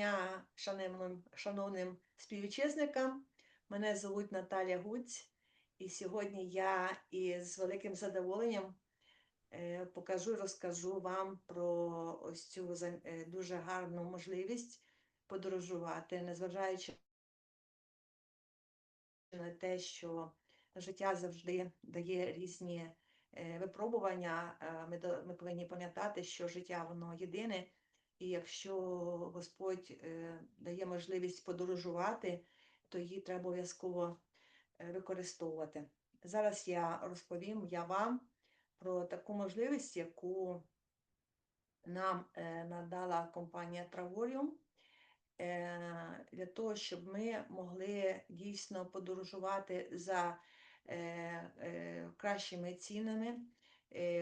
дня, шановним, шановним співвітчизникам. Мене звуть Наталя Гуць, і сьогодні я із великим задоволенням е, покажу і розкажу вам про ось цю е, дуже гарну можливість подорожувати, незважаючи на те, що життя завжди дає різні е, випробування. ми повинні пам'ятати, що життя воно єдине, і якщо Господь е, дає можливість подорожувати, то її треба обов'язково е, використовувати. Зараз я розповім я вам про таку можливість, яку нам е, надала компанія е, для того, щоб ми могли дійсно подорожувати за кращими цінами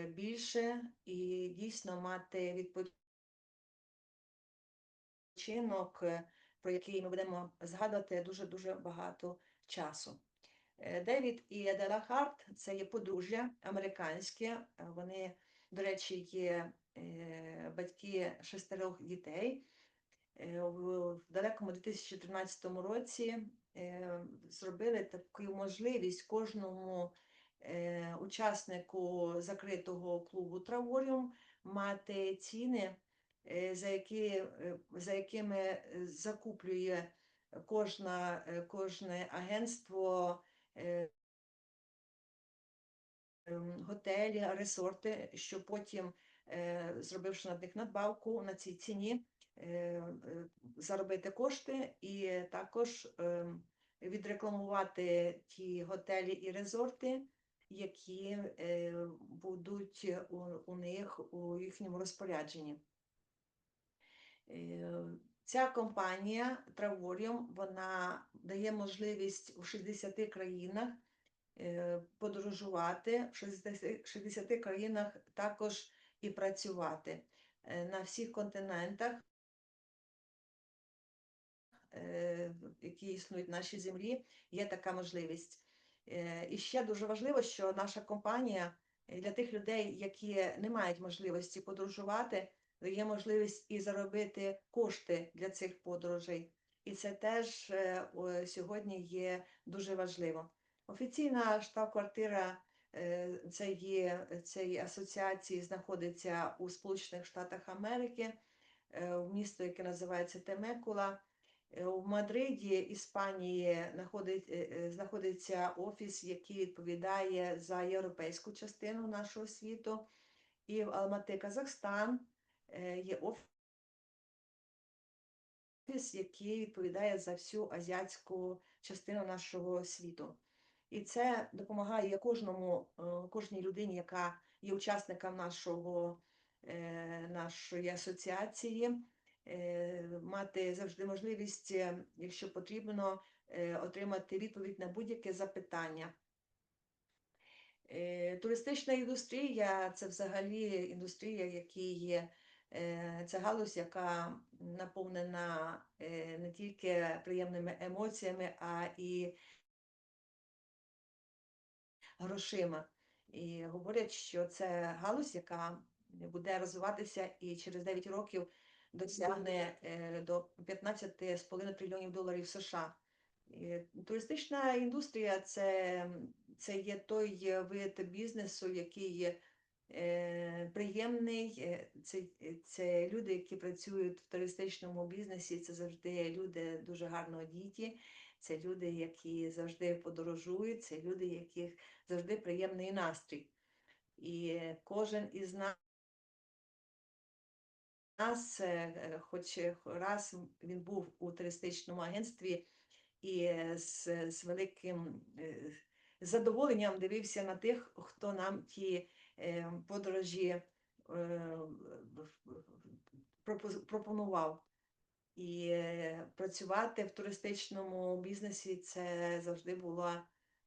більше і дійсно мати відпочинок, е, про який ми будемо згадувати дуже-дуже багато часу. Е, Девід і Еделя Харт це є подружжя американське. е, Вони, до речі, є батьки шестерох дітей. В далекому 2013 році зробили таку можливість кожному учаснику закритого клубу Траворіум мати ціни, за, які, е, за якими е, закуплює кожна, е, кожне агентство е, ем, готелі, ресорти, що потім, е, зробивши на них надбавку на цій ціні, е, е, заробити кошти і також ем, відрекламувати ті готелі і резорти, які е, будуть у них у їхньому розпорядженні. Е, Ця компанія Travorium, вона дає можливість у 60 країнах е, подорожувати, в 60, 60 країнах також і працювати. Е, На всіх континентах, які існують в нашій землі, є така можливість. І ще дуже важливо, що наша компанія для тих людей, які не мають можливості подорожувати, дає можливість і заробити кошти для цих подорожей. І це теж е, сьогодні є дуже важливо. Офіційна штаб-квартира е, цієї, цієї асоціації знаходиться у Сполучених Штатах Америки, е, в місто, яке називається Темекула. У Мадриді, Іспанії, знаходить- знаходиться офіс, який відповідає за європейську частину нашого світу. І в Алмати, Казахстан, є офіс, який відповідає за всю азіатську частину нашого світу. І це допомагає кожному, е, кожній людині, яка є учасником нашого, е, нашої асоціації, е, мати завжди можливість, е, якщо потрібно, е, отримати відповідь на будь-яке запитання. Е, Туристична індустрія це взагалі індустрія, які є е, це галузь, яка наповнена е, не тільки приємними емоціями, а і грошима. І говорять, що це галузь, яка буде розвиватися і через 9 років досягне е, до 15,5 трильйонів доларів США. Туристична індустрія це, це є той вид бізнесу, який е, приємний. е, Це, це люди, які працюють в туристичному бізнесі, це завжди люди дуже гарно одіті, це люди, які завжди подорожують, це люди, яких завжди приємний настрій. І кожен із нас нас, е, хоч раз він був у туристичному агентстві і е, з, з великим е, задоволенням дивився на тих, хто нам ті е, подорожі е, пропонував. І е, працювати в туристичному бізнесі це завжди було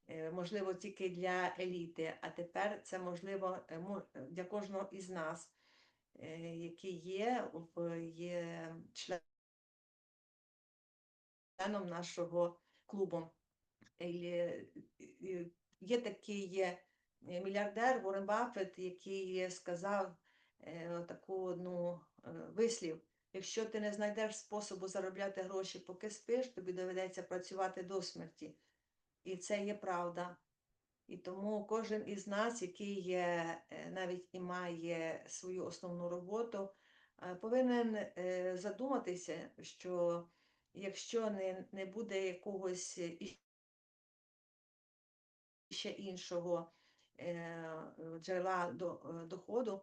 е, можливо тільки для еліти, а тепер це можливо е, для кожного із нас, е, який є, є членом нашого клубу. Е, Є такий е, мільярдер Уоррен Баффет, який сказав е, таку одну е, вислів, Якщо ти не знайдеш способу заробляти гроші, поки спиш, тобі доведеться працювати до смерті. І це є правда. І тому кожен із нас, який є, е, навіть і має свою основну роботу, повинен задуматися, що якщо не, не буде якогось ще іншого джерела до- е, доходу,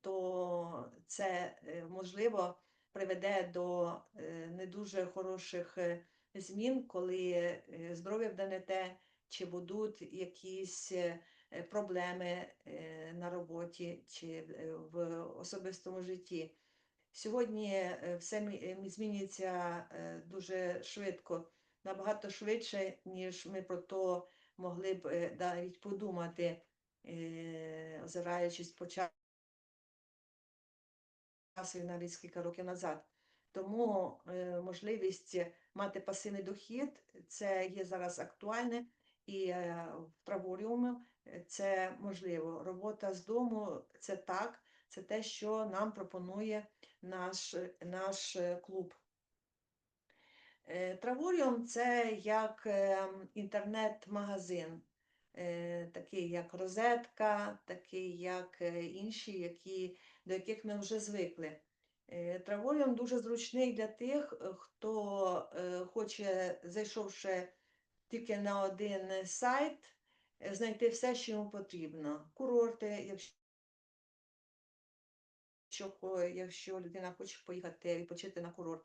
то це е, можливо приведе до е, не дуже хороших е, змін, коли е, здоров'я те, чи будуть якісь е, проблеми е, на роботі чи е, в особистому житті. Сьогодні е, все мі- е, змінюється е, дуже швидко, набагато швидше, ніж ми про то могли б е, навіть подумати, е, озираючись по часу навіть кілька років назад. Тому е, можливість мати пасивний дохід це є зараз актуальне, і в траворіумі це можливо. Робота з дому це так, це те, що нам пропонує наш, наш клуб. Е, Траворіум це як е, інтернет-магазин, е, такий як розетка, такий як е, інші, які, до яких ми вже звикли. Траворіум дуже зручний для тих, хто хоче, зайшовши тільки на один сайт, знайти все, що йому потрібно. Курорти, якщо, якщо людина хоче поїхати відпочити на курорт,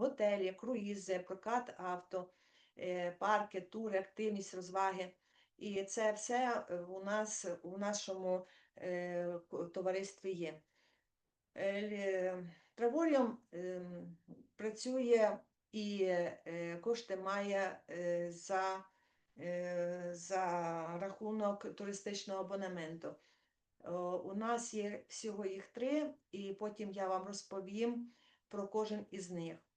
готелі, круїзи, прокат авто, е, парки, тури, активність, розваги. І це все е, у нас у нашому е, товаристві є. Траворіум ем, працює і кошти має за, за рахунок туристичного абонементу. У нас є всього їх три, і потім я вам розповім про кожен із них.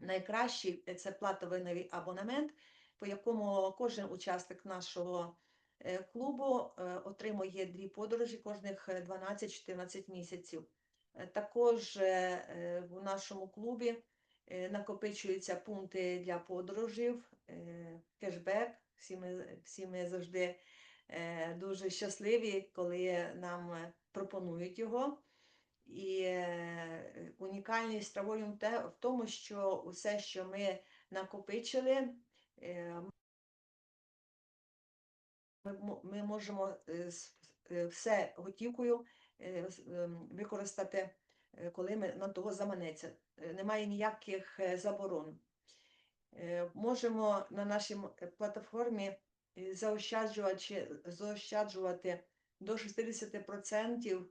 Найкращий е, це платовий абонемент, по якому кожен учасник нашого е, клубу е, отримує дві подорожі кожних е, 12-14 місяців. Також в нашому клубі накопичуються пункти для подорожів, кешбек. Всі ми, всі ми завжди дуже щасливі, коли нам пропонують його. І е, унікальність траворіум те в тому, що усе, що ми накопичили, е, ми, можемо е, все готівкою ем, використати, коли ми, нам того заманеться. Немає ніяких заборон. Можемо на нашій платформі заощаджувати, заощаджувати до 60% е,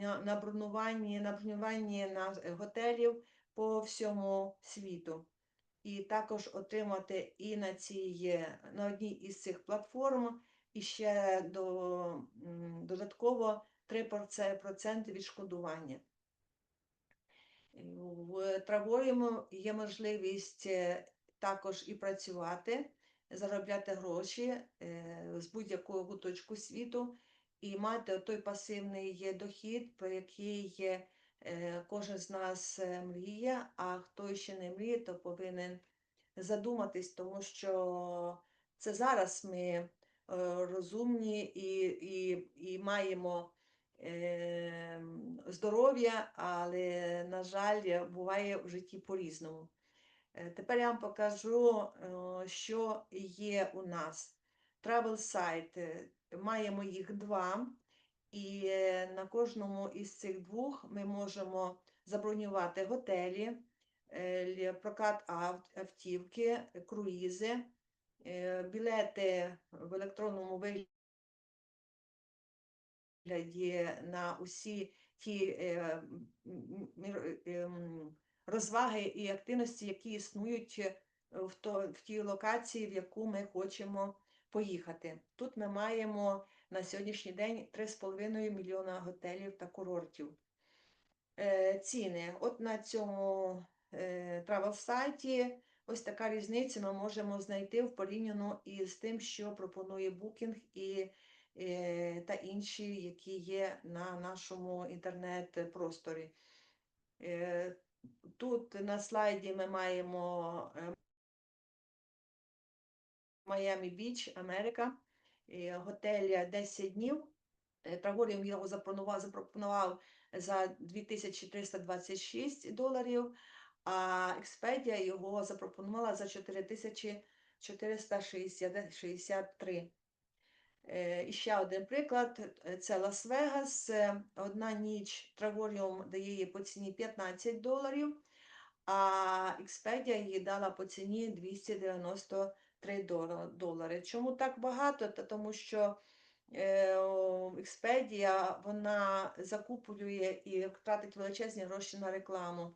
на на бронюванні, на бронюванні на е, готелів по всьому світу. І також отримати і на цій, е, на одній із цих платформ і ще до, додатково 3% відшкодування. В Траворіуму є можливість е, також і працювати, заробляти гроші е, з будь-якого куточку світу і мати той пасивний дохід, про який е, кожен з нас е, мріє, а хто ще не мріє, то повинен задуматись, тому що це зараз ми е, розумні і, і, і маємо здоров'я, але, на жаль, буває в житті по-різному. Тепер я вам покажу, що є у нас. Travel сайт. Маємо їх два, і е, на кожному із цих двох ми можемо забронювати готелі, е, прокат автівки, круїзи, е, білети в електронному вигляді на усі ті е, м- м- мір- е, м, розваги і активності, які існують в тій локації, в яку ми хочемо поїхати. Тут ми маємо на сьогоднішній день 3,5 мільйона готелів та курортів. Е, Ціни. От на цьому е, travel сайті ось така різниця ми можемо знайти в порівняно із тим, що пропонує Booking і е, та інші, які є на нашому інтернет-просторі. Тут на слайді ми маємо Майами Біч, Америка, готель 10 днів. Е, Трагоріум його запропонував, запропонував за 2326 доларів, а експедія його запропонувала за 4463. Е, і ще один приклад: це Лас-Вегас. Е, одна ніч Трагоріум дає її по ціні 15 доларів, а експедія її дала по ціні 290 доларів. 3 долари. Чому так багато? Та Тому що Експедія вона закуплює і втратить величезні гроші на рекламу.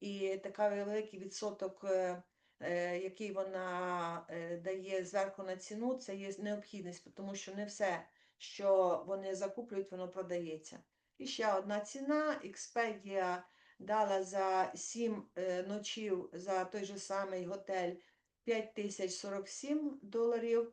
І такий великий відсоток, е, е, який вона е, дає зверху на ціну, це є необхідність, тому що не все, що вони закуплюють, воно продається. І ще одна ціна. Експедія дала за 7 ночів за той же самий готель 5047 доларів.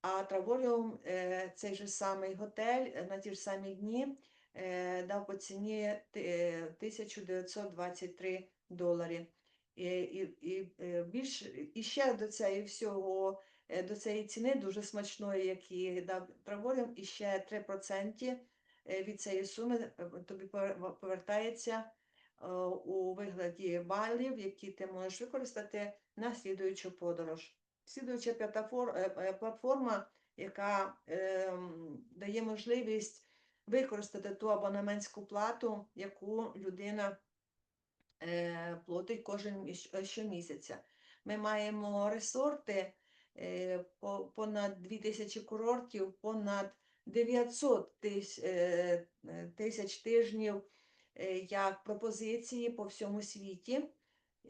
А Траворіум е, цей же самий готель е, на ті ж самі дні е, дав по ціні е, 1923 долари. І, і, і, більш, і ще до цієї всього, до цієї ціни дуже смачної, які дав Траворіум, і ще 3% е, від цієї суми тобі повертається у вигляді балів, які ти можеш використати на слідуючу подорож. Слідуюча е, е, платформа, яка дає можливість використати ту абонементську плату, яку людина е, платить кожен е, щомісяця. Ми маємо ресорти е, по- понад 2000 курортів, понад 900 тис- е, е, тисяч тижнів як пропозиції по всьому світі.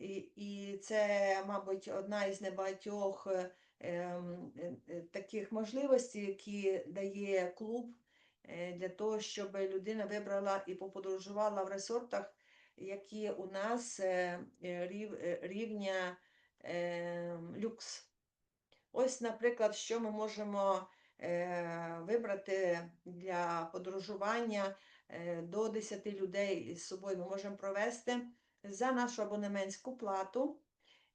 І, і це, мабуть, одна із небагатьох е, ем, е, е, таких можливостей, які дає клуб е, для того, щоб людина вибрала і поподорожувала в ресортах, які у нас рів- рівня е, люкс. Ось, наприклад, що ми можемо е, вибрати для подорожування е, до 10 людей з собою. Ми можемо провести за нашу абонементську плату,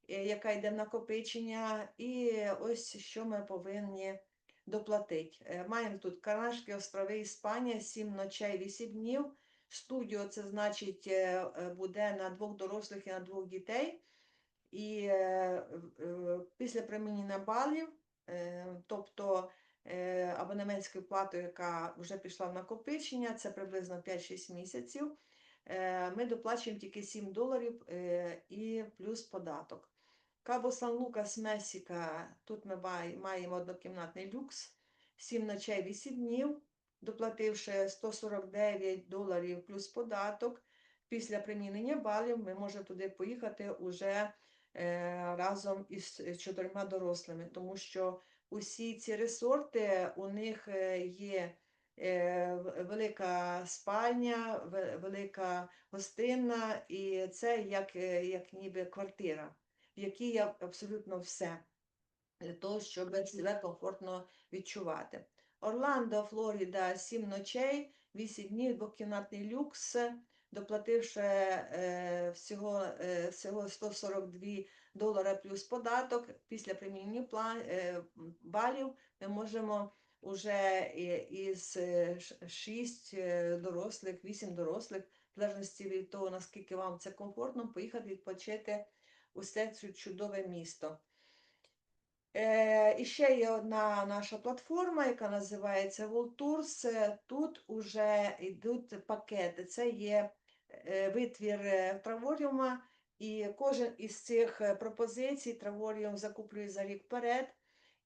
е, яка йде в накопичення, і ось що ми повинні доплатити. Е, Маємо тут Канарські острови, Іспанія, 7 ночей, 8 днів. Студіо це значить е, буде на двох дорослих і на двох дітей. І після примінення балів, тобто абонементською платою, яка вже пішла в накопичення, це приблизно 5-6 місяців, ми доплачуємо тільки 7 доларів е, і плюс податок. Кабо Сан Лукас Месіка, тут ми маємо однокімнатний люкс, 7 ночей 8 днів, доплативши 149 доларів плюс податок. Після примінення балів ми можемо туди поїхати уже е, разом із чотирма дорослими, тому що усі ці ресорти у них е, є е, велика спальня, велика гостинна, і це як, е, як ніби квартира, в якій є абсолютно все для того, щоб себе комфортно відчувати. Орландо, Флоріда, 7 ночей, 8 днів, двокімнатний люкс, доплативши е, всього, е, всього 142 долара плюс податок, після примінення е, балів ми можемо уже із 6 дорослих, 8 дорослих, в залежності від того, наскільки вам це комфортно, поїхати відпочити у це чудове місто. Е, і ще є одна наша платформа, яка називається World Tours. Тут уже йдуть пакети. Це є витвір Траворіума, і кожен із цих пропозицій Траворіум закуплює за рік вперед.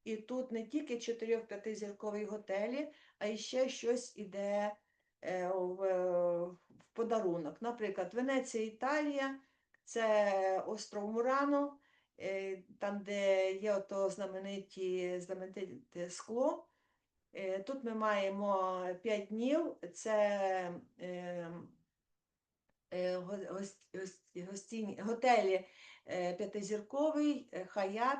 І тут не тільки 4-5 зіркові готелі, а ще щось іде е, в, е, в подарунок. Наприклад, Венеція, Італія, це остров Мурано, е, там, де є ото знамениті, знамените скло. Тут ми маємо 5 днів. Це готелі п'ятизірковий, Хаят,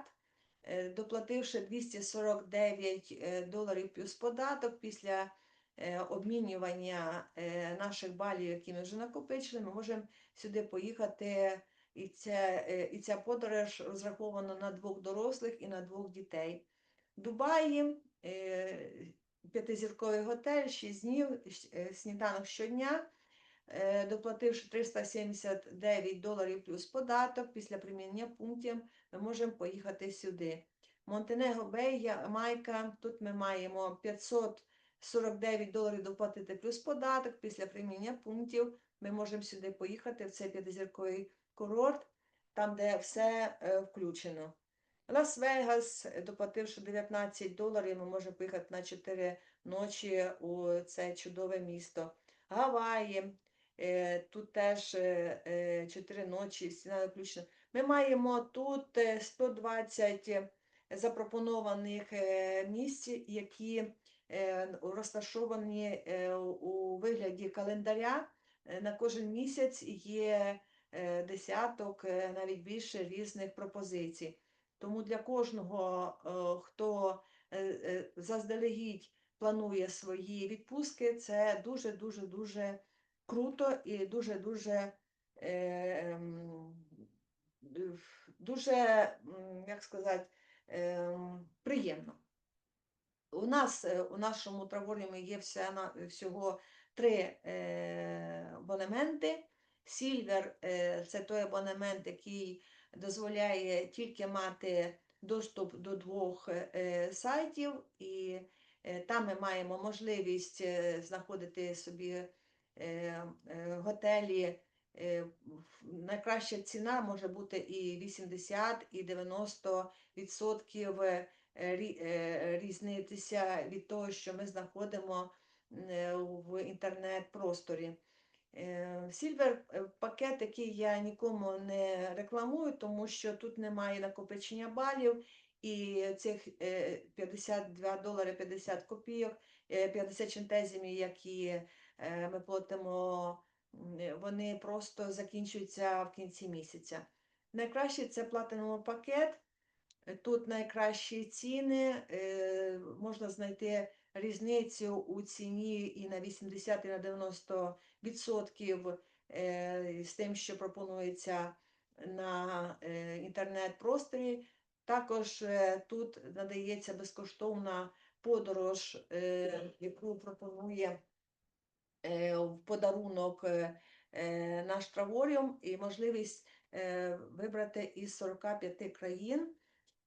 доплативши 249 е, доларів плюс податок після е, обмінювання е, наших балів, які ми вже накопичили, ми можемо сюди поїхати. І ця, е, і ця подорож розрахована на двох дорослих і на двох дітей. Дубаї е, п'ятизірковий готель, 6 днів, е, сніданок щодня, е, доплативши 379 доларів плюс податок після примінення пунктів, ми можемо поїхати сюди. Монтенего Бей, Ямайка, тут ми маємо 549 доларів доплатити плюс податок після примінення пунктів. Ми можемо сюди поїхати в цей п'ятизірковий курорт, там, де все е, включено. Лас-Вегас, е, доплативши 19 доларів, ми можемо поїхати на 4 ночі у це чудове місто. Гаваї, е, тут теж 4 ночі, стіна включена. Ми маємо тут е, 120 запропонованих е, місць, які е, розташовані е, у вигляді календаря. Е, На кожен місяць є е, десяток, е, навіть більше різних пропозицій. Тому для кожного, е, хто е, е, заздалегідь планує свої відпустки, це дуже-дуже дуже круто і дуже-дуже е, ем, е, дуже, як сказати, ем, приємно. У нас е, у нашому траворіумі є вся, всього три е, абонементи. Сільвер це той абонемент, який дозволяє тільки мати доступ до двох сайтів, і там ми маємо можливість знаходити собі готелі. е, Найкраща ціна може бути і 80, і 90 відсотків е, рі- е, різнитися від того, що ми знаходимо е, в інтернет-просторі. Сільвер пакет, який я нікому не рекламую, тому що тут немає накопичення балів, і цих е, 52 долари 50 копійок, е, 50 чентезімів, які е, ми платимо, е, вони просто закінчуються в кінці місяця. Найкраще це платиновий пакет. Е, Тут найкращі ціни, е, можна знайти різницю у ціні і на 80, і на 90 відсотків е, з тим, що пропонується на е, інтернет-просторі. Також е, тут надається безкоштовна подорож, е, яку пропонує е, в подарунок е, е, наш траворіум і можливість е, вибрати із 45 країн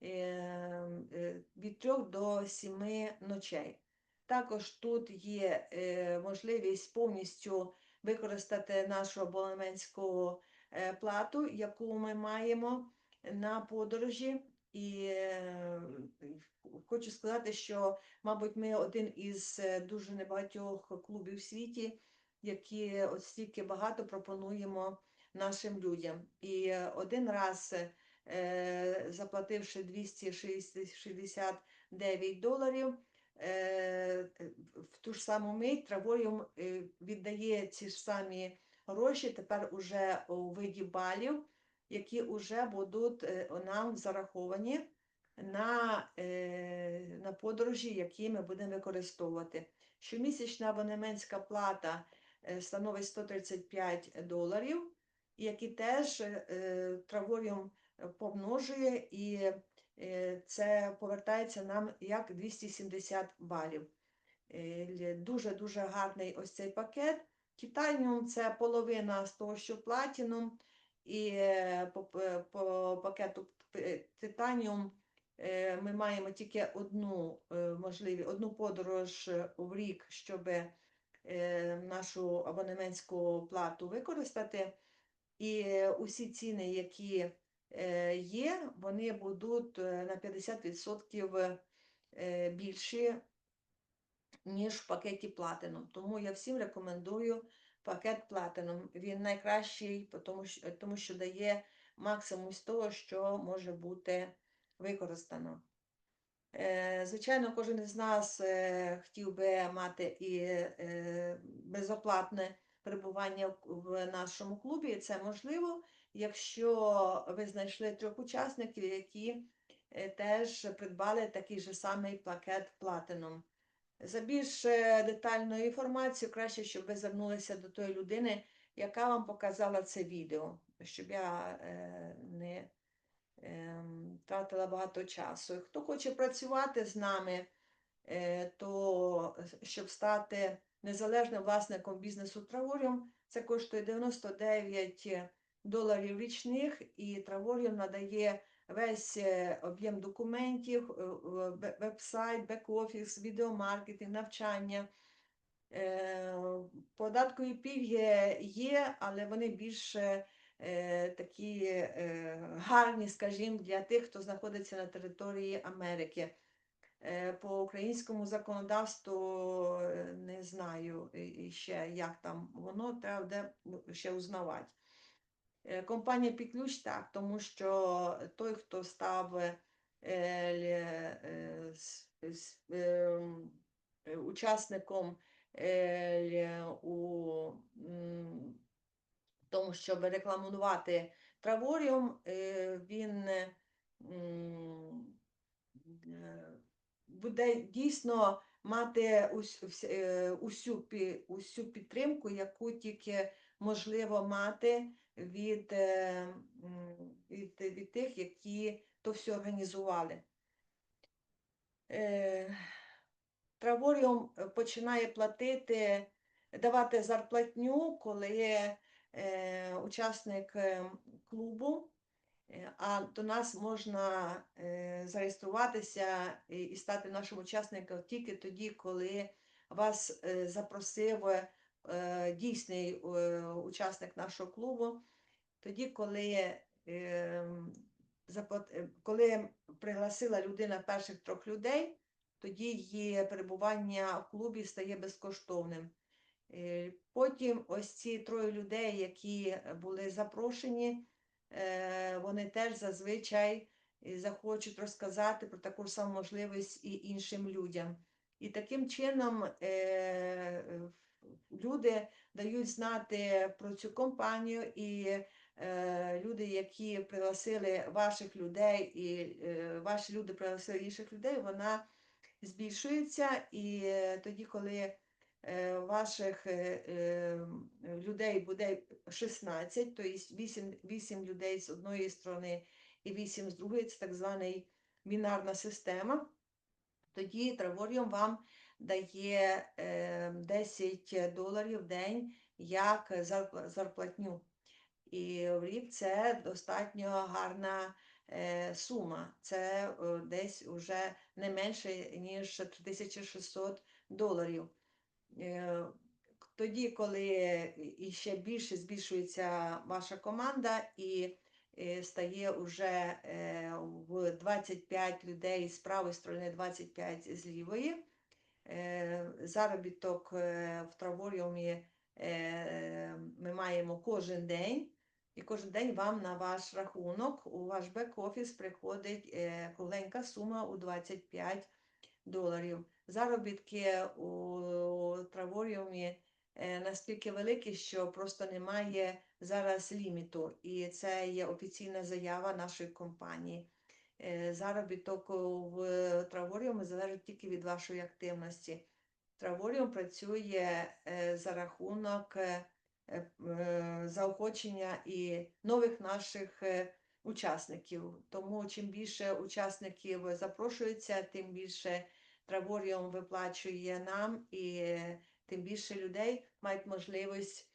е, е, від 3 до 7 ночей. Також тут є е, можливість повністю використати нашу абонементську е, плату, яку ми маємо на подорожі. І е, хочу сказати, що, мабуть, ми один із е, дуже небагатьох клубів в світі, які от стільки багато пропонуємо нашим людям. І е, один раз, заплативши 269 доларів, в ту ж саму мить Траворіум е, віддає ці ж самі гроші тепер уже у виді балів, які вже будуть е, нам зараховані на, е, на подорожі, які ми будемо використовувати. Щомісячна абонементська плата е, становить 135 доларів, які теж Траворіум помножує і це повертається нам як 270 балів. Дуже-дуже гарний ось цей пакет. Титаніум це половина з того, що платіном, і е, по, по пакету титаніум е, ми маємо тільки одну е, можливість, одну подорож е, в рік, щоб е, нашу абонементську плату використати. І е, усі ціни, які е, є, вони будуть е, на 50% е, більші, ніж в пакеті Platinum. Тому я всім рекомендую пакет Platinum. Він найкращий, тому що, тому що дає максимум з того, що може бути використано. Е, Звичайно, кожен із нас е, хотів би мати і е, безоплатне перебування в- нашому клубі. і Це можливо, якщо ви знайшли трьох учасників, які теж придбали такий же самий пакет Platinum. За більш е, детальною інформацією, краще, щоб ви звернулися до тої людини, яка вам показала це відео, щоб я е, не ем, тратила багато часу. Хто хоче працювати з нами, е, то щоб стати незалежним власником бізнесу Траворіум, це коштує 99 доларів річних, і Траворіум надає весь е, об'єм документів, е, ве- веб-сайт, бек-офіс, відеомаркетинг, навчання. Е, Податкові пільги є, але вони більше такі гарні, скажімо, для тих, хто знаходиться на території Америки. По українському законодавству не знаю ще, як там воно, треба ще узнавати. Е, Компанія Піклюш так, тому що той, хто став учасником у тому, щоб рекламувати Траворіум, е, він е, буде дійсно мати ус- усю, усю підтримку, яку тільки можливо мати від, е, від, від тих, які то все організували. Е, Траворіум починає платити, давати зарплатню, коли е, учасник клубу, а до нас можна зареєструватися і, стати нашим учасником тільки тоді, коли вас запросив дійсний е, учасник нашого клубу, тоді, коли, е, е, коли пригласила людина перших трьох людей, тоді її перебування в клубі стає безкоштовним. Е, Потім ось ці троє людей, які були запрошені, е, вони теж зазвичай е, захочуть розказати про таку ж саму можливість і іншим людям. І таким чином е, е, люди дають знати про цю компанію, і е, люди, які пригласили ваших людей, і е, ваші люди пригласили інших людей, вона збільшується. І е, тоді, коли ваших людей буде 16, то є 8, 8 людей з одної сторони і 8 з другої, це так званий бінарна система, тоді Траворіум вам дає е, 10 доларів в день як зарплатню. І в рік це достатньо гарна е, сума. Це е, десь уже не менше, ніж 3600 доларів. Е, Тоді, коли ще більше збільшується ваша команда і е, стає вже е, в 25 людей з правої сторони, 25 з лівої, е, заробіток е, в Траворіумі е, ми маємо кожен день. І кожен день вам на ваш рахунок, у ваш бек-офіс приходить е, кругленька сума у 25 доларів. Заробітки у Траворіумі е, настільки великі, що просто немає зараз ліміту. І це є офіційна заява нашої компанії. Е, Заробіток в Траворіумі залежить тільки від вашої активності. Траворіум працює е, за рахунок е, заохочення і нових наших учасників. Тому чим більше учасників запрошується, тим більше Траворіум виплачує нам, і тим більше людей мають можливість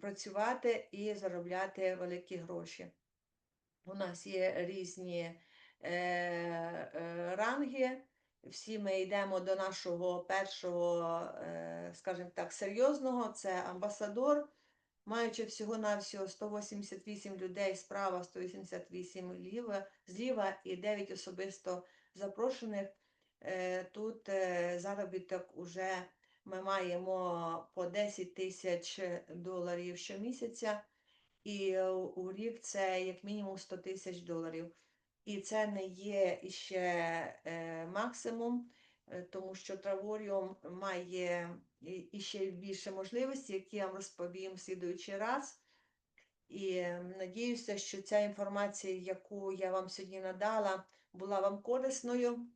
працювати і заробляти великі гроші. У нас є різні е, е, ранги. Всі ми йдемо до нашого першого, е, скажімо так, серйозного, це амбасадор, маючи всього-навсього 188 людей справа, 188 ліва, зліва і 9 особисто запрошених. Е, Тут е, заробіток уже ми маємо по 10 тисяч доларів щомісяця, і е, у рік це як мінімум 100 тисяч доларів. І це не є іще е, максимум, е, тому що Траворіум має іще більше можливостей, які я вам розповім в слідуючий раз. І надіюся, що ця інформація, яку я вам сьогодні надала, була вам корисною.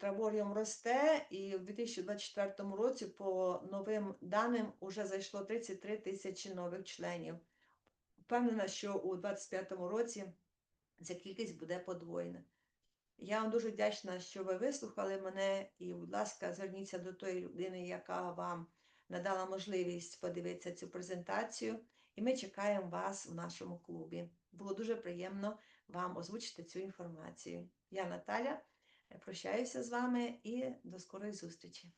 Траворіум росте, і в 2024 році, по новим даним, вже зайшло 33 тисячі нових членів. Впевнена, що у 2025 році ця кількість буде подвоєна. Я вам дуже вдячна, що ви вислухали мене, і, будь ласка, зверніться до тої людини, яка вам надала можливість подивитися цю презентацію. І ми чекаємо вас в нашому клубі. Було дуже приємно вам озвучити цю інформацію. Я Наталя, прощаюся з вами і до скорої зустрічі.